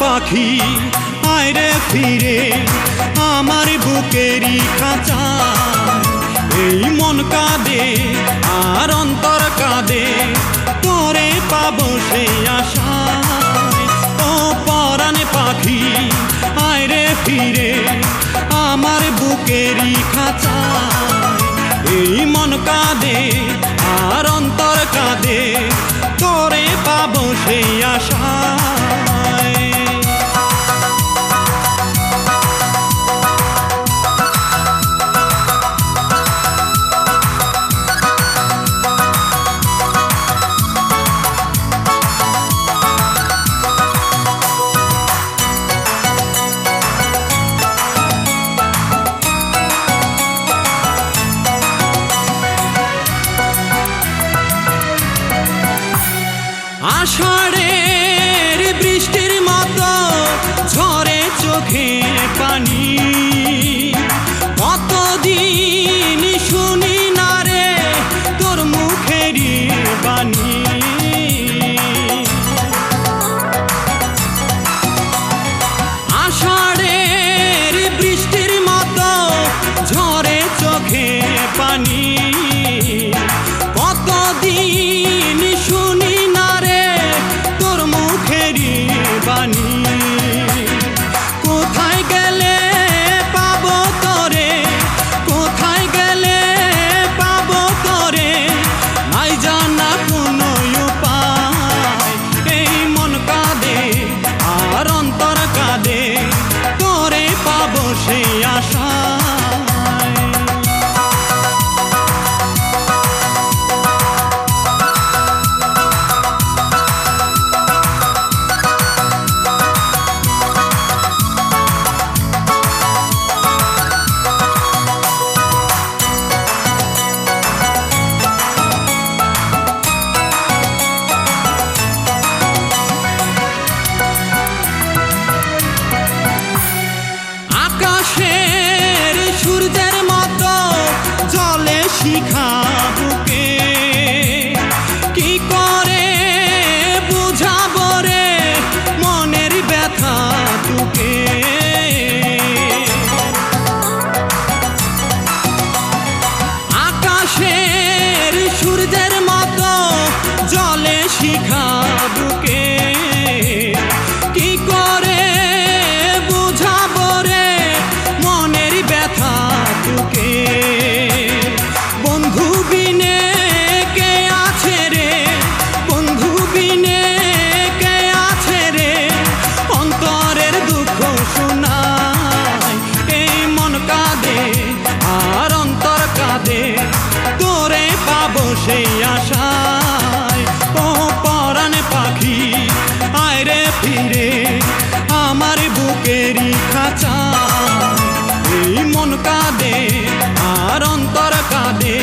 পাখি, আয়রে ফিরে আমার বুকেরই খাঁচা। এই মন কাঁদে, আর অন্তর কাঁদে পরে পাব সে আশা ও পরাণ পাখি, আয়রে ফিরে আমার বুকেরই খাঁচা। এই মন কাঁদে Ashwa. শিখা দরকারে